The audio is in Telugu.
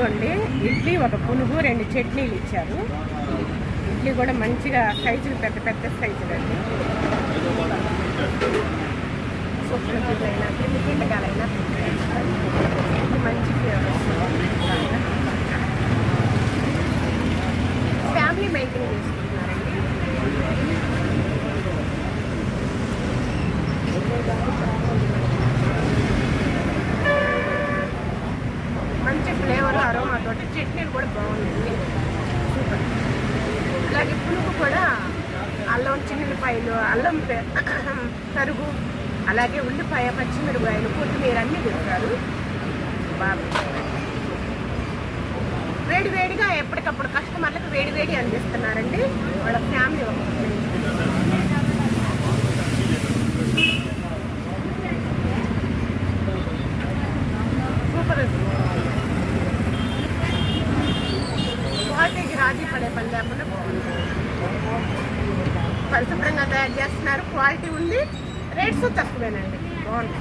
ఇదిగోండి ఇడ్లీ ఒక పునుగు రెండు చట్నీలు ఇచ్చారు. ఇడ్లీ కూడా మంచిగా సైజులు పెద్ద పెద్ద సైజులు అండి. సూపర్ అయినా పిండి తోటి చట్నీలు కూడా బాగుందండి సూపర్. అలాగే పులుపు కూడా అల్లం చిన్నపాయలు అల్లం తరుగు అలాగే ఉల్లిపాయ పచ్చిమిరపాయలు కొత్తిమీర అన్నీ తింటారు బాగుంది వేడి వేడిగా ఎప్పటికప్పుడు కస్టమర్లకు వేడి వేడి అందిస్తున్నారండి. వాళ్ళ ఫ్యామిలీ ఒక సూపర్ క్వాలిటీకి రాజీ పడే పని లేకుండా బాగుంది పరిశుభ్రంగా తయారు చేస్తున్నారు. క్వాలిటీ ఉంది. రేట్స్ తక్కువేనండి. బాగుంది.